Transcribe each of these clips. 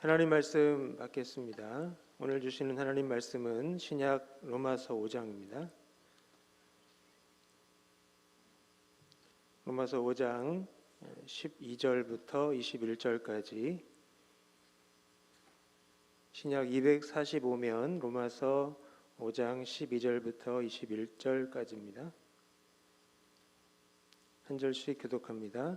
하나님 말씀 받겠습니다. 오늘 주시는 하나님 말씀은 신약 로마서 5장입니다. 로마서 5장 12절부터 21절까지 신약 245면 로마서 5장 12절부터 21절까지입니다. 한 절씩 교독합니다.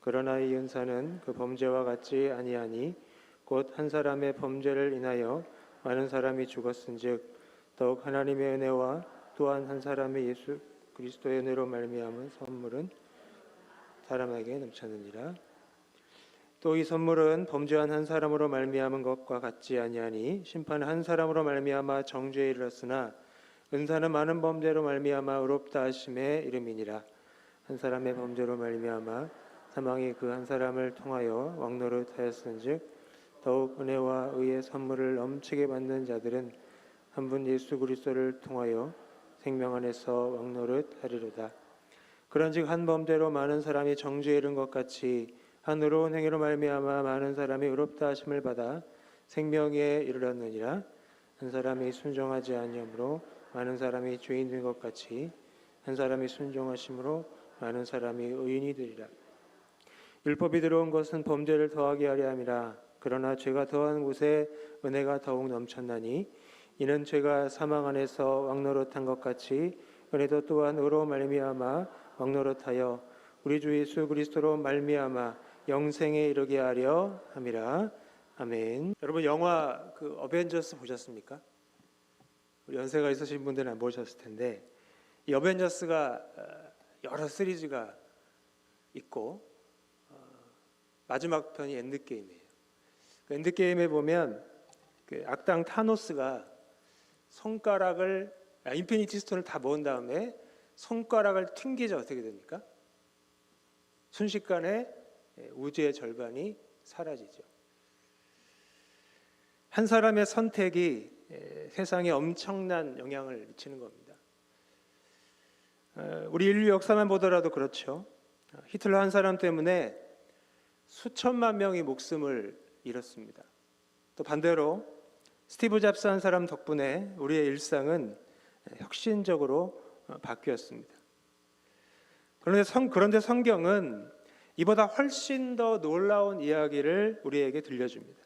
그러나 이 은사는 그 범죄와 같지 아니하니 곧 한 사람의 범죄를 인하여 많은 사람이 죽었은즉 더욱 하나님의 은혜와 또한 한 사람의 예수 그리스도의 은혜로 말미암은 선물은 사람에게 넘쳤느니라. 또 이 선물은 범죄한 한 사람으로 말미암은 것과 같지 아니하니 심판 한 사람으로 말미암아 정죄에 이르렀으나 은사는 많은 범죄로 말미암아 의롭다 하심의 이름이니라. 한 사람의 범죄로 말미암아 사망이 그 한 사람을 통하여 왕노릇하였은즉 더욱 은혜와 의의 선물을 넘치게 받는 자들은 한 분 예수 그리스도를 통하여 생명 안에서 왕노릇하리로다. 그런즉 한 범죄로 많은 사람이 정죄에 이른 것 같이 한 의로운 행위로 말미암아 많은 사람이 의롭다 하심을 받아 생명에 이르렀느니라. 한 사람이 순종하지 아니하므로 많은 사람이 죄인 된 것 같이 한 사람이 순종하심으로 많은 사람이 의인이 되리라. 율법이 들어온 것은 범죄를 더하게 하려 함이라 그러나 죄가 더한 곳에 은혜가 더욱 넘쳤나니 이는 죄가 사망 안에서 왕노릇한 것 같이 은혜도 또한 의로 말미암아 왕노릇하여 우리 주 예수 그리스도로 말미암아 영생에 이르게 하려 함이라 아멘. 여러분 영화 그 어벤져스 보셨습니까? 연세가 있으신 분들은 안 보셨을 텐데 이 어벤져스가 어, 여러 시리즈가 있고 마지막 편이 엔드 게임이에요. 그 엔드 게임에 보면 그 악당 타노스가 손가락을 아, 인피니티 스톤을 다 모은 다음에 손가락을 튕기자 어떻게 됩니까? 순식간에 예, 우주의 절반이 사라지죠. 한 사람의 선택이 예, 세상에 엄청난 영향을 미치는 겁니다. 어, 우리 인류 역사만 보더라도 그렇죠. 히틀러 한 사람 때문에 수천만 명이 목숨을 잃었습니다. 또 반대로 스티브 잡스 한 사람 덕분에 우리의 일상은 혁신적으로 바뀌었습니다. 그런데, 성, 그런데 성경은 이보다 훨씬 더 놀라운 이야기를 우리에게 들려줍니다.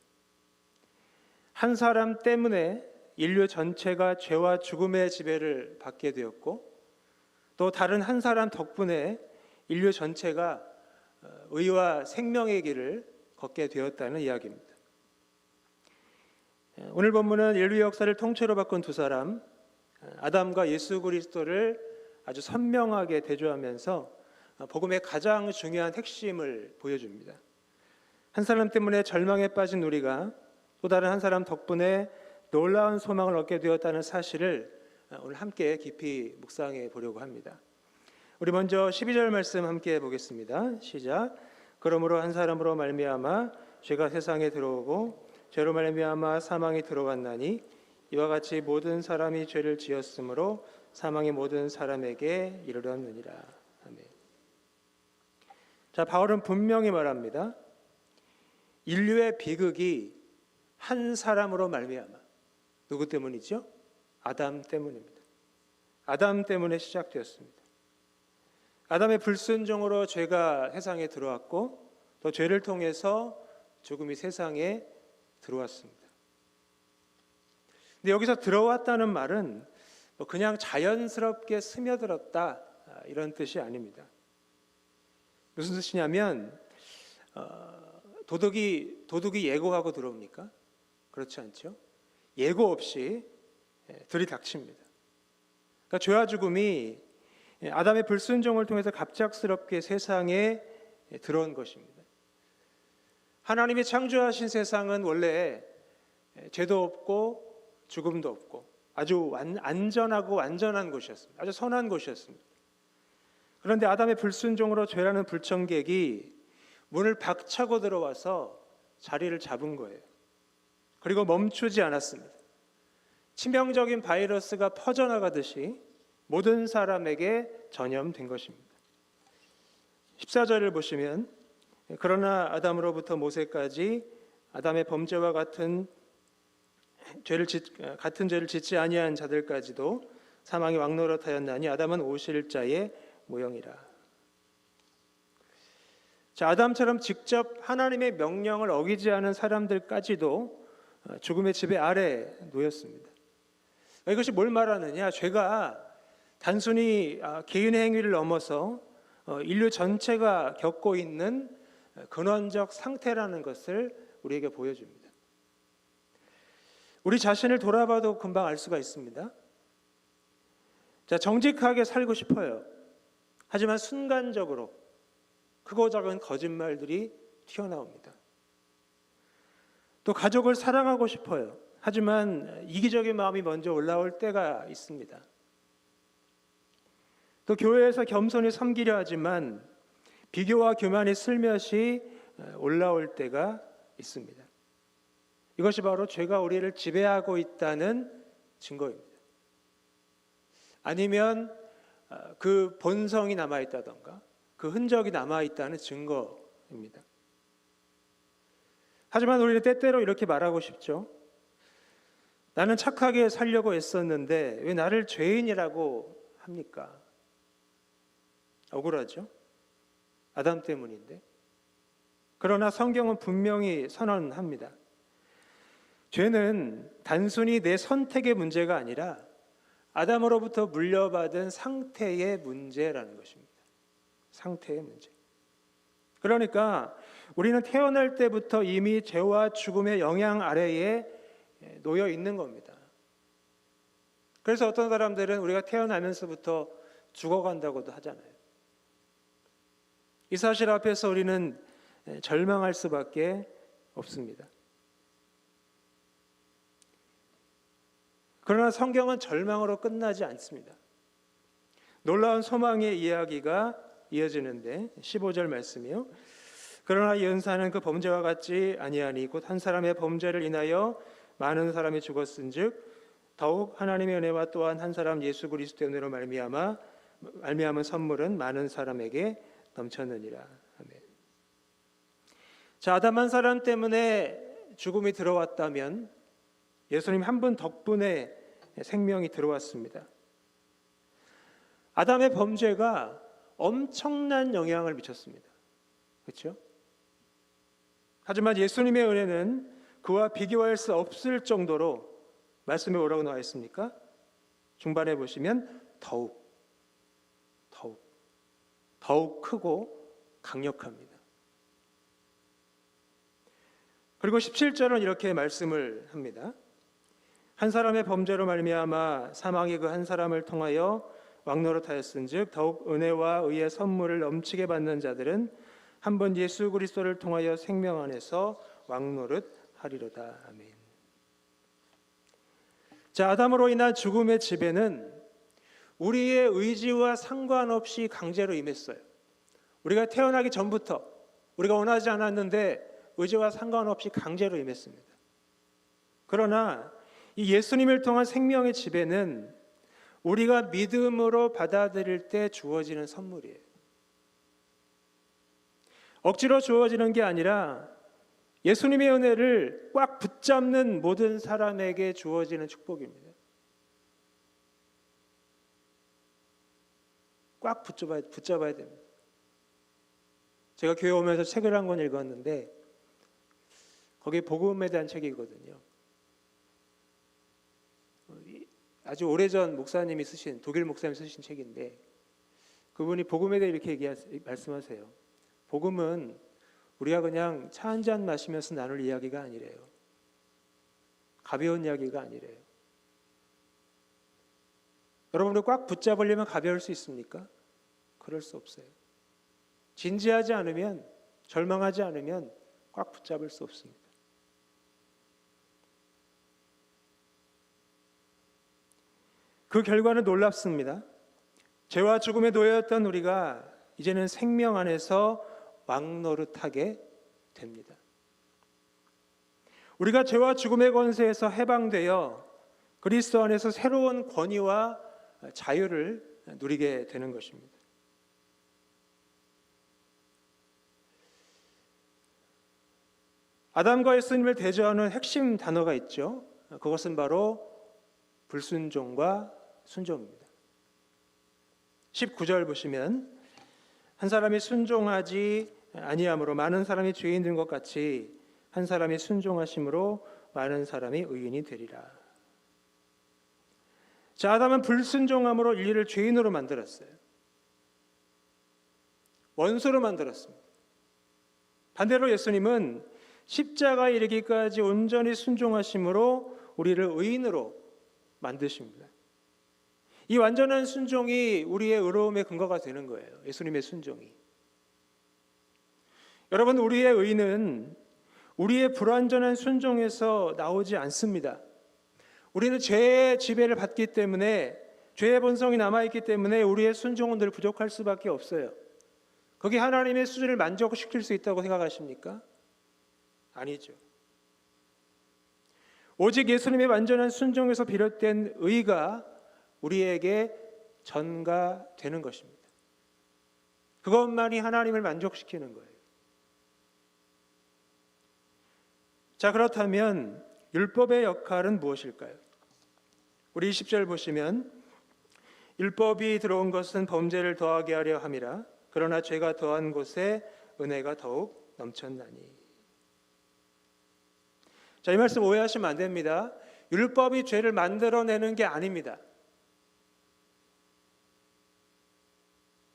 한 사람 때문에 인류 전체가 죄와 죽음의 지배를 받게 되었고 또 다른 한 사람 덕분에 인류 전체가 의와 생명의 길을 걷게 되었다는 이야기입니다. 오늘 본문은 인류 역사를 통째로 바꾼 두 사람 아담과 예수 그리스도를 아주 선명하게 대조하면서 복음의 가장 중요한 핵심을 보여줍니다. 한 사람 때문에 절망에 빠진 우리가 또 다른 한 사람 덕분에 놀라운 소망을 얻게 되었다는 사실을 오늘 함께 깊이 묵상해 보려고 합니다. 우리 먼저 12절 말씀 함께 보겠습니다. 시작. 그러므로 한 사람으로 말미암아 죄가 세상에 들어오고 죄로 말미암아 사망이 들어왔나니 이와 같이 모든 사람이 죄를 지었으므로 사망이 모든 사람에게 이르렀느니라. 아멘. 자, 바울은 분명히 말합니다. 인류의 비극이 한 사람으로 말미암아 누구 때문이죠? 아담 때문입니다. 아담 때문에 시작되었습니다. 아담의 불순종으로 죄가 세상에 들어왔고 또 죄를 통해서 죽음이 세상에 들어왔습니다. 근데 여기서 들어왔다는 말은 뭐 그냥 자연스럽게 스며들었다 아, 이런 뜻이 아닙니다. 무슨 뜻이냐면 어, 도둑이 도둑이 예고하고 들어옵니까? 그렇지 않죠. 예고 없이 예, 들이닥칩니다. 그러니까 죄와 죽음이 아담의 불순종을 통해서 갑작스럽게 세상에 들어온 것입니다. 하나님이 창조하신 세상은 원래 에, 죄도 없고 죽음도 없고 아주 완- 안전하고 완전한 곳이었습니다. 아주 선한 곳이었습니다. 그런데 아담의 불순종으로 죄라는 불청객이 문을 박차고 들어와서 자리를 잡은 거예요. 그리고 멈추지 않았습니다. 치명적인 바이러스가 퍼져나가듯이 모든 사람에게 전염된 것입니다. 14절을 보시면 그러나 아담으로부터 모세까지 아담의 범죄와 같은 죄를 짓, 같은 죄를 짓지 아니한 자들까지도 사망이 왕노릇하였나니 아담은 오실자의 모형이라. 자, 아담처럼 직접 하나님의 명령을 어기지 않은 사람들까지도 어, 죽음의 지배 아래 놓였습니다. 이것이 뭘 말하느냐? 죄가 단순히 아, 개인의 행위를 넘어서 어, 인류 전체가 겪고 있는 근원적 상태라는 것을 우리에게 보여줍니다. 우리 자신을 돌아봐도 금방 알 수가 있습니다. 자, 정직하게 살고 싶어요. 하지만 순간적으로 크고 작은 거짓말들이 튀어나옵니다. 또 가족을 사랑하고 싶어요. 하지만 이기적인 마음이 먼저 올라올 때가 있습니다. 또 교회에서 겸손히 섬기려 하지만 비교와 교만이 슬며시 올라올 때가 있습니다. 이것이 바로 죄가 우리를 지배하고 있다는 증거입니다. 아니면 어, 그 본성이 남아 있다던가 그 흔적이 남아 있다는 증거입니다. 하지만 우리는 때때로 이렇게 말하고 싶죠. 나는 착하게 살려고 애썼는데 왜 나를 죄인이라고 합니까? 억울하죠? 아담 때문인데. 그러나 성경은 분명히 선언합니다. 죄는 단순히 내 선택의 문제가 아니라 아담으로부터 물려받은 상태의 문제라는 것입니다. 상태의 문제. 그러니까 우리는 태어날 때부터 이미 죄와 죽음의 영향 아래에 놓여 있는 겁니다. 그래서 어떤 사람들은 우리가 태어나면서부터 죽어간다고도 하잖아요. 이 사실 앞에서 우리는 절망할 수밖에 없습니다. 그러나 성경은 절망으로 끝나지 않습니다. 놀라운 소망의 이야기가 이어지는데 15절 말씀이요. 그러나 연사는 그 범죄와 같지 아니하니 곧 한 사람의 범죄를 인하여 많은 사람이 죽었은즉 더욱 하나님의 은혜와 또한 한 사람 예수 그리스도의 은혜로 말미암아 말미암은 선물은 많은 사람에게 넘쳤느니라. 아멘. 자, 아담 한 사람 때문에 죽음이 들어왔다면 예수님 한 분 덕분에 생명이 들어왔습니다. 아담의 범죄가 엄청난 영향을 미쳤습니다. 그렇죠? 하지만 예수님의 은혜는 그와 비교할 수 없을 정도로 말씀에 뭐라고 나와 있습니까? 중반에 보시면 더욱 더욱 크고 강력합니다. 그리고 17절은 이렇게 말씀을 합니다. 한 사람의 범죄로 말미암아 사망이 그 한 사람을 통하여 왕노릇하였은즉 더욱 은혜와 의의 선물을 넘치게 받는 자들은 한 번 예수 그리스도를 통하여 생명 안에서 왕노릇하리로다. 아멘. 자, 아담으로 인한 죽음의 지배는 우리의 의지와 상관없이 강제로 임했어요. 우리가 태어나기 전부터 우리가 원하지 않았는데 의지와 상관없이 강제로 임했습니다. 그러나 이 예수님을 통한 생명의 지배는 우리가 믿음으로 받아들일 때 주어지는 선물이에요. 억지로 주어지는 게 아니라 예수님의 은혜를 꽉 붙잡는 모든 사람에게 주어지는 축복입니다. 꽉 붙잡아야, 붙잡아야 됩니다. 제가 교회 오면서 책을 한 권 읽었는데 거기에 복음에 대한 책이거든요. 아주 오래전 목사님이 쓰신 독일 목사님이 쓰신 책인데 그분이 복음에 대해 이렇게 얘기 말씀하세요. 복음은 우리가 그냥 차 한 잔 마시면서 나눌 이야기가 아니래요. 가벼운 이야기가 아니래요. 여러분들 꽉 붙잡으려면 가벼울 수 있습니까? 그럴 수 없어요. 진지하지 않으면 절망하지 않으면 꽉 붙잡을 수 없습니다. 그 결과는 놀랍습니다. 죄와 죽음에 놓여였던 우리가 이제는 생명 안에서 왕노릇하게 됩니다. 우리가 죄와 죽음의 권세에서 해방되어 그리스도 안에서 새로운 권위와 자유를 누리게 되는 것입니다. 아담과 예수님을 대조하는 핵심 단어가 있죠. 그것은 바로 불순종과 순종입니다. 19절 보시면 한 사람이 순종하지 아니함으로 많은 사람이 죄인 된 것 같이 한 사람이 순종하심으로 많은 사람이 의인이 되리라. 자, 아담은 불순종함으로 인류를 죄인으로 만들었어요. 원수로 만들었습니다. 반대로 예수님은 십자가에 이르기까지 온전히 순종하심으로 우리를 의인으로 만드십니다. 이 완전한 순종이 우리의 의로움의 근거가 되는 거예요. 예수님의 순종이. 여러분, 우리의 의는 우리의 불완전한 순종에서 나오지 않습니다. 우리는 죄의 지배를 받기 때문에 죄의 본성이 남아있기 때문에 우리의 순종은 늘 부족할 수밖에 없어요. 거기 하나님의 수준을 만족시킬 수 있다고 생각하십니까? 아니죠. 오직 예수님의 완전한 순종에서 비롯된 의가 우리에게 전가되는 것입니다. 그것만이 하나님을 만족시키는 거예요. 자, 그렇다면 율법의 역할은 무엇일까요? 우리 20절 보시면 율법이 들어온 것은 범죄를 더하게 하려 함이라 그러나 죄가 더한 곳에 은혜가 더욱 넘쳤나니. 자, 이 말씀 오해하시면 안 됩니다. 율법이 죄를 만들어내는 게 아닙니다.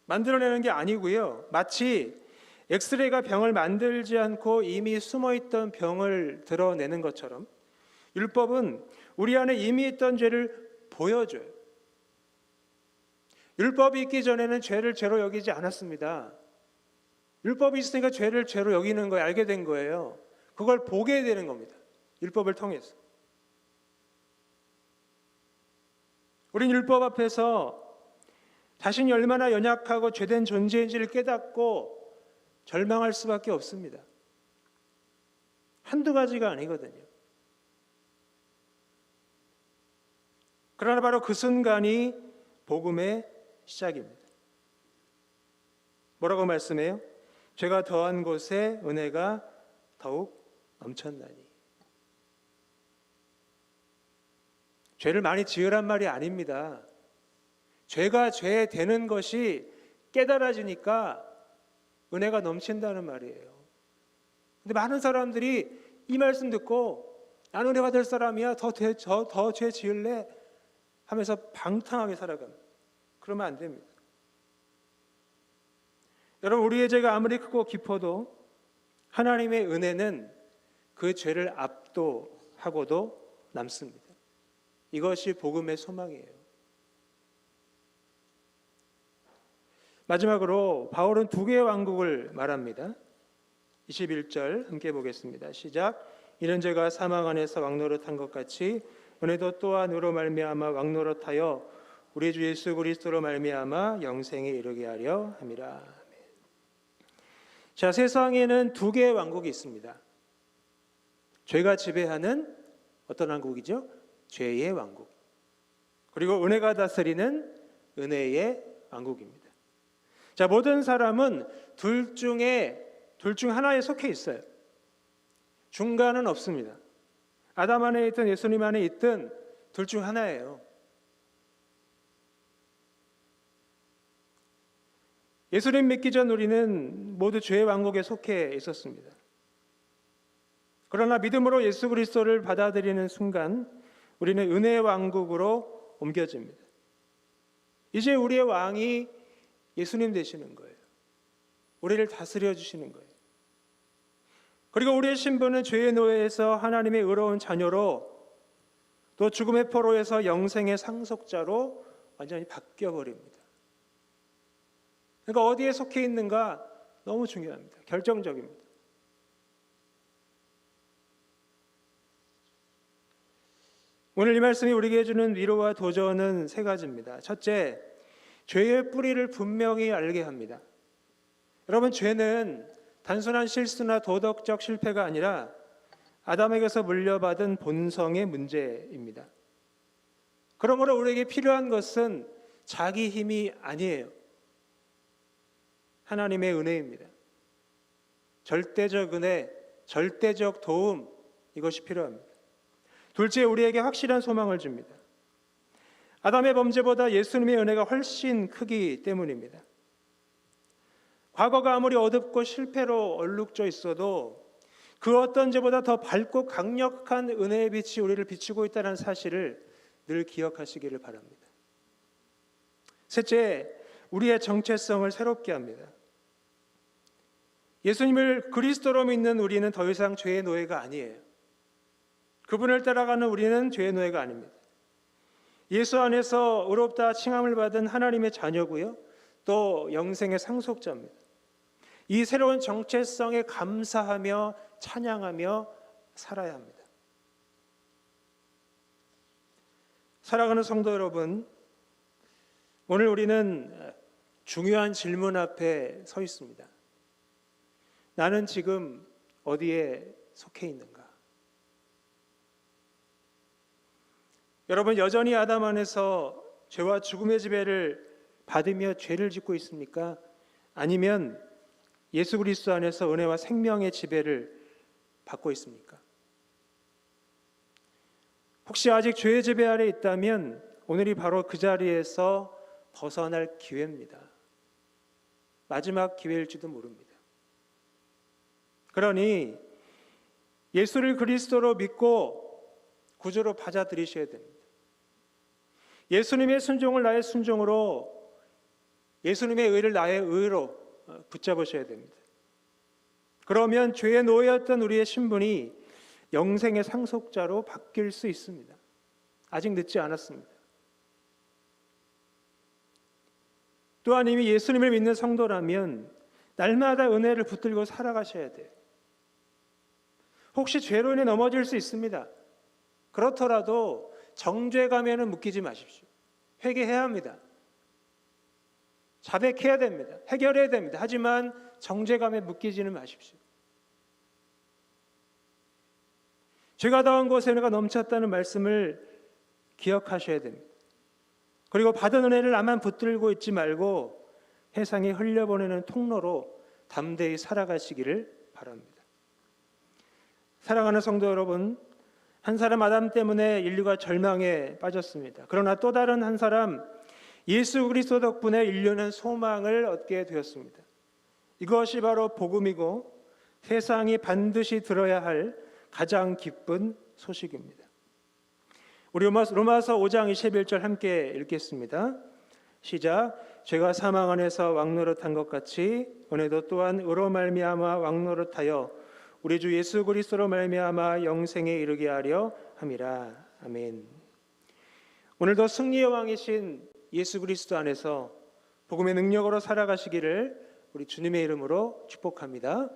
만들어내는 게 아니고요. 마치 엑스레이가 병을 만들지 않고 이미 숨어 있던 병을 드러내는 것처럼 율법은 우리 안에 이미 있던 죄를 보여줘요. 율법이 있기 전에는 죄를 죄로 여기지 않았습니다. 율법이 있으니까 죄를 죄로 여기는 걸 알게 된 거예요. 그걸 보게 되는 겁니다. 율법을 통해서. 우린 율법 앞에서 자신이 얼마나 연약하고 죄된 존재인지를 깨닫고 절망할 수밖에 없습니다. 한두 가지가 아니거든요. 그러나 바로 그 순간이 복음의 시작입니다. 뭐라고 말씀해요? 죄가 더한 곳에 은혜가 더욱 넘쳤나니. 죄를 많이 지으란 말이 아닙니다. 죄가 죄 되는 것이 깨달아지니까 은혜가 넘친다는 말이에요. 근데 많은 사람들이 이 말씀 듣고 나는 은혜 받을 사람이야 더더죄 지을래 하면서 방탕하게 살아갑니다. 그러면 안 됩니다. 여러분 우리의 죄가 아무리 크고 깊어도 하나님의 은혜는 그 죄를 압도하고도 남습니다. 이것이 복음의 소망이에요. 마지막으로 바울은 두 개의 왕국을 말합니다. 21절 함께 보겠습니다. 시작. 이런 죄가 사망 안에서 왕노릇한 것 같이 은혜도 또한 으로 말미암아 왕노릇하여 우리 주 예수 그리스도로 말미암아 영생에 이르게 하려 함이라. 자, 세상에는 두 개의 왕국이 있습니다. 죄가 지배하는 어떤 왕국이죠? 죄의 왕국. 그리고 은혜가 다스리는 은혜의 왕국입니다. 자, 모든 사람은 둘 중에 둘 중 하나에 속해 있어요. 중간은 없습니다. 아담 안에 있든 예수님 안에 있든 둘 중 하나예요. 예수님 믿기 전 우리는 모두 죄의 왕국에 속해 있었습니다. 그러나 믿음으로 예수 그리스도를 받아들이는 순간 우리는 은혜의 왕국으로 옮겨집니다. 이제 우리의 왕이 예수님 되시는 거예요. 우리를 다스려 주시는 거예요. 그리고 우리의 신분은 죄의 노예에서 하나님의 의로운 자녀로 또 죽음의 포로에서 영생의 상속자로 완전히 바뀌어 버립니다. 그러니까 어디에 속해 있는가 너무 중요합니다. 결정적입니다. 오늘 이 말씀이 우리에게 주는 위로와 도전은 세 가지입니다. 첫째, 죄의 뿌리를 분명히 알게 합니다. 여러분, 죄는 단순한 실수나 도덕적 실패가 아니라 아담에게서 물려받은 본성의 문제입니다. 그러므로 우리에게 필요한 것은 자기 힘이 아니에요. 하나님의 은혜입니다. 절대적 은혜, 절대적 도움 이것이 필요합니다. 둘째 우리에게 확실한 소망을 줍니다. 아담의 범죄보다 예수님의 은혜가 훨씬 크기 때문입니다. 과거가 아무리 어둡고 실패로 얼룩져 있어도 그 어떤 죄보다 더 밝고 강력한 은혜의 빛이 우리를 비추고 있다는 사실을 늘 기억하시기를 바랍니다. 셋째, 우리의 정체성을 새롭게 합니다. 예수님을 그리스도로 믿는 우리는 더 이상 죄의 노예가 아니에요. 그분을 따라가는 우리는 죄의 노예가 아닙니다. 예수 안에서 의롭다 칭함을 받은 하나님의 자녀고요. 또 영생의 상속자입니다. 이 새로운 정체성에 감사하며 찬양하며 살아야 합니다. 사랑하는 성도 여러분, 오늘 우리는 중요한 질문 앞에 서 있습니다. 나는 지금 어디에 속해 있는가? 여러분 여전히 아담 안에서 죄와 죽음의 지배를 받으며 죄를 짓고 있습니까? 아니면 예수 그리스도 안에서 은혜와 생명의 지배를 받고 있습니까? 혹시 아직 죄의 지배 아래 있다면 오늘이 바로 그 자리에서 벗어날 기회입니다. 마지막 기회일지도 모릅니다. 그러니 예수를 그리스도로 믿고 구주로 받아들이셔야 됩니다. 예수님의 순종을 나의 순종으로 예수님의 의를 나의 의로 어, 붙잡으셔야 됩니다. 그러면 죄의 노예였던 우리의 신분이 영생의 상속자로 바뀔 수 있습니다. 아직 늦지 않았습니다. 또한 이미 예수님을 믿는 성도라면 날마다 은혜를 붙들고 살아가셔야 돼요. 혹시 죄로 인해 넘어질 수 있습니다. 그렇더라도 정죄감에는 묶이지 마십시오. 회개해야 합니다. 자백해야 됩니다. 해결해야 됩니다. 하지만 정죄감에 묶이지는 마십시오. 죄가 당한 것에 은혜가 넘쳤다는 말씀을 기억하셔야 됩니다. 그리고 받은 은혜를 나만 붙들고 있지 말고 세상에 흘려보내는 통로로 담대히 살아가시기를 바랍니다. 사랑하는 성도 여러분, 한 사람 아담 때문에 인류가 절망에 빠졌습니다. 그러나 또 다른 한 사람 예수 그리스도 덕분에 인류는 소망을 얻게 되었습니다. 이것이 바로 복음이고 세상이 반드시 들어야 할 가장 기쁜 소식입니다. 우리 로마서 5장 21절 함께 읽겠습니다. 시작. 제가 사망 안에서 왕노릇한 것 같이 은혜도 또한 의로 말미암아 왕노릇하여 우리 주 예수 그리스도로 말미암아 영생에 이르게 하려 함이라. 아멘. 오늘도 승리의 왕이신 예수 그리스도 안에서 복음의 능력으로 살아가시기를 우리 주님의 이름으로 축복합니다.